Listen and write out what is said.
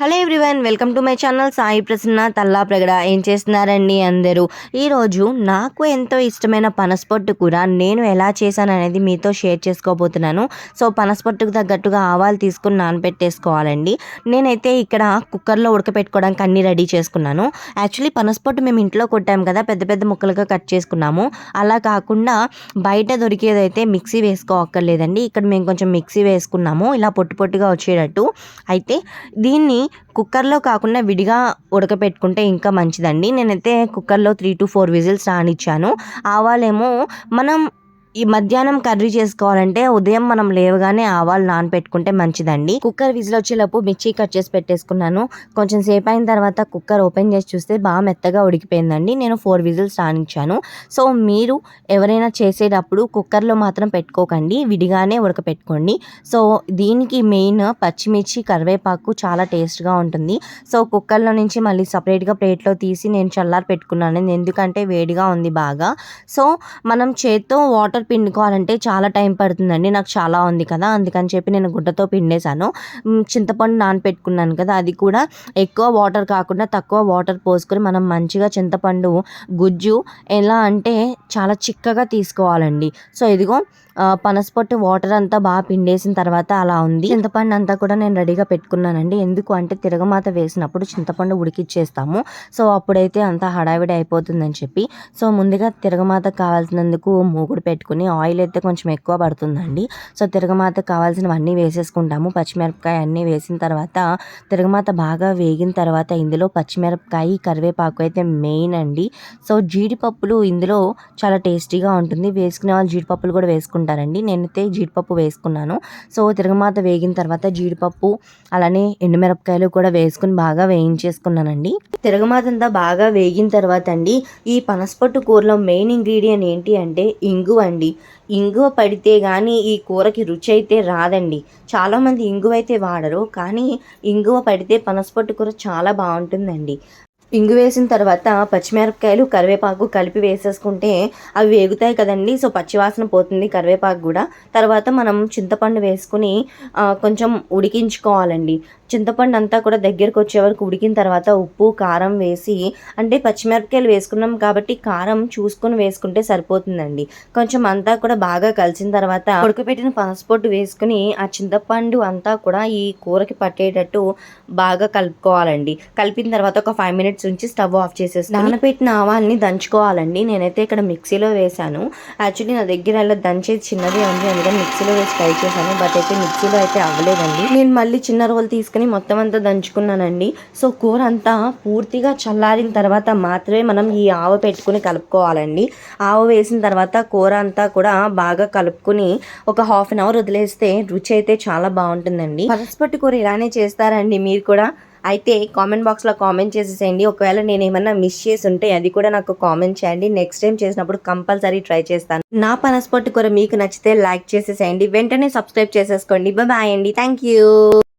Hello everyone welcome to my channel Sai Prasanna Tallapragada ఏం చేస్తున్నారండి అందరూ? ఈరోజు నాకు ఎంతో ఇష్టమైన పనసపొట్టు కూర నేను ఎలా చేశాను అనేది మీతో షేర్ చేసుకోబోతున్నాను. సో పనసపొట్టుకు తగ్గట్టుగా ఆవాలు తీసుకుని నానబెట్టేసుకోవాలండి. నేనైతే ఇక్కడ కుక్కర్లో ఉడకపెట్టుకోవడానికి అన్నీ రెడీ చేసుకున్నాను. యాక్చువల్లీ పనసపొట్టు మేము ఇంట్లో కొట్టాము కదా పెద్ద పెద్ద ముక్కలుగా కట్ చేసుకున్నాము. అలా కాకుండా బయట దొరికేదైతే మిక్సీ వేసుకోవక్కర్లేదండి ఇక్కడ మేము కొంచెం మిక్సీ వేసుకున్నాము. ఇలా పొట్టు పొట్టుగా వచ్చేటట్టు. అయితే దీన్ని కుక్కర్లో కాకుండా విడిగా ఉడకపెట్టుకుంటే ఇంకా మంచిదండి. నేనైతే కుక్కర్లో త్రీ టు ఫోర్ విజిల్స్ రానిచ్చాను. ఆవాలేమో మనం ఈ మధ్యాహ్నం కర్రీ చేసుకోవాలంటే ఉదయం మనం లేవగానే ఆవాలు నానపెట్టుకుంటే మంచిదండి. కుక్కర్ విజిల్ వచ్చేలోపు మిర్చి కట్ చేసి పెట్టేసుకున్నాను. కొంచెం సేపు అయిన తర్వాత కుక్కర్ ఓపెన్ చేసి చూస్తే బాగా మెత్తగా ఉడికిపోయిందండి. నేను ఫోర్ విజిల్స్ రానిచ్చాను సో మీరు ఎవరైనా చేసేటప్పుడు కుక్కర్లో మాత్రం పెట్టుకోకండి. విడిగానే ఉడకపెట్టుకోండి. సో దీనికి మెయిన్ పచ్చిమిర్చి కరివేపాకు చాలా టేస్ట్గా ఉంటుంది. సో కుక్కర్లో నుంచి మళ్ళీ సపరేట్గా ప్లేట్లో తీసి నేను చల్లారి పెట్టుకున్నాను. ఎందుకంటే వేడిగా ఉంది బాగా. సో మనం చేత్తో వాటర్ పిండుకోవాలంటే చాలా టైం పడుతుందండి. నాకు చాలా ఉంది కదా అందుకని చెప్పి నేను గుడ్డతో పిండేశాను. చింతపండు నానపెట్టుకున్నాను కదా అది కూడా ఎక్కువ వాటర్ కాకుండా తక్కువ వాటర్ పోసుకొని మనం మంచిగా చింతపండు గుజ్జు ఎలా అంటే చాలా చిక్కగా తీసుకోవాలండి. సో ఇదిగో పనసపొట్టు వాటర్ అంతా బాగా పిండేసిన తర్వాత అలా ఉంది. చింతపండు అంతా కూడా నేను రెడీగా పెట్టుకున్నానండి. ఎందుకు అంటే తిరగమాత వేసినప్పుడు చింతపండు ఉడికిచ్చేస్తాము. సో అప్పుడైతే అంతా హడావిడి అయిపోతుందని చెప్పి. సో ముందుగా తిరగమాత కావాల్సినందుకు మూగుడు పెట్టుకుని ఆయిల్ అయితే కొంచెం ఎక్కువ పడుతుందండి. సో తిరగమాత కావాల్సినవన్నీ వేసేసుకుంటాము. పచ్చిమిరపకాయ అన్నీ వేసిన తర్వాత తిరగమాత బాగా వేగిన తర్వాత ఇందులో పచ్చిమిరపకాయ కరివేపాకు అయితే మెయిన్ అండి. సో జీడిపప్పులు ఇందులో చాలా టేస్టీగా ఉంటుంది. వేసుకునే వాళ్ళు జీడిపప్పులు కూడా వేసుకుంటారండి. నేనైతే జీడిపప్పు వేసుకున్నాను. సో తిరగమాత వేగిన తర్వాత జీడిపప్పు అలానే ఎండుమిరపకాయలు కూడా వేసుకుని బాగా వేయించేసుకున్నానండి. తిరగమాత అంతా బాగా వేగిన తర్వాత అండి ఈ పనసపట్టు కూరలో మెయిన్ ఇంగ్రీడియంట్ ఏంటి అంటే ఇంగువ అండి. ఇంగువ పడితే కానీ ఈ కూరకి రుచి అయితే రాదండి. చాలామంది ఇంగువ అయితే వాడరు కానీ ఇంగువ పడితే పనసపట్టు కూర చాలా బాగుంటుందండి. ఇంగు వేసిన తర్వాత పచ్చిమిరపకాయలు కరివేపాకు కలిపి వేసేసుకుంటే అవి వేగుతాయి కదండి. సో పచ్చివాసన పోతుంది కరివేపాకు కూడా. తర్వాత మనం చింతపండు వేసుకుని కొంచెం ఉడికించుకోవాలండి. చింతపండు అంతా కూడా దగ్గరకు వచ్చే వరకు ఉడికిన తర్వాత ఉప్పు కారం వేసి అంటే పచ్చిమిరపకాయలు వేసుకున్నాం కాబట్టి కారం చూసుకొని వేసుకుంటే సరిపోతుందండి. కొంచెం అంతా కూడా బాగా కలిసిన తర్వాత ఉడకపెట్టిన పనసపొట్టు వేసుకుని ఆ చింతపండు అంతా కూడా ఈ కూరకి పట్టేటట్టు బాగా కలుపుకోవాలండి. కలిపిన తర్వాత ఒక ఫైవ్ మినిట్స్ ఉంచి స్టవ్ ఆఫ్ చేసేసి నానబెట్టిన ఆవాల్ని దంచుకోవాలండి. నేనైతే ఇక్కడ మిక్సీలో వేశాను. యాక్చువల్లీ నా దగ్గర అలా దంచేది చిన్నదే ఉంది. అందుకని మిక్సీలో వేసి ట్రై చేశాను. బట్ అయితే మిక్సీలో అయితే అవ్వలేదండి. నేను మళ్ళీ చిన్న రోల్ తీసుకుని మొత్తం అంతా దంచుకున్నానండి. సో కూర అంతా పూర్తిగా చల్లారిన తర్వాత మాత్రమే మనం ఈ ఆవు పెట్టుకుని కలుపుకోవాలండి. ఆవు వేసిన తర్వాత కూర అంతా కూడా బాగా కలుపుకుని ఒక హాఫ్ అన్ అవర్ వదిలేస్తే రుచి అయితే చాలా బాగుంటుందండి. పనసపట్టు కూర ఇలానే చేస్తారండి మీరు కూడా. అయితే కామెంట్ బాక్స్లో కామెంట్ చేసేసేయండి. ఒకవేళ నేను ఏమన్నా మిస్ చేసి ఉంటే అది కూడా నాకు కామెంట్ చేయండి. నెక్స్ట్ టైం చేసినప్పుడు కంపల్సరీ ట్రై చేస్తాను. నా పనస్పట్టు కూర మీకు నచ్చితే లైక్ చేసేసేయండి. వెంటనే సబ్స్క్రైబ్ చేసేసుకోండి. బాయ్ అండి. Thank you.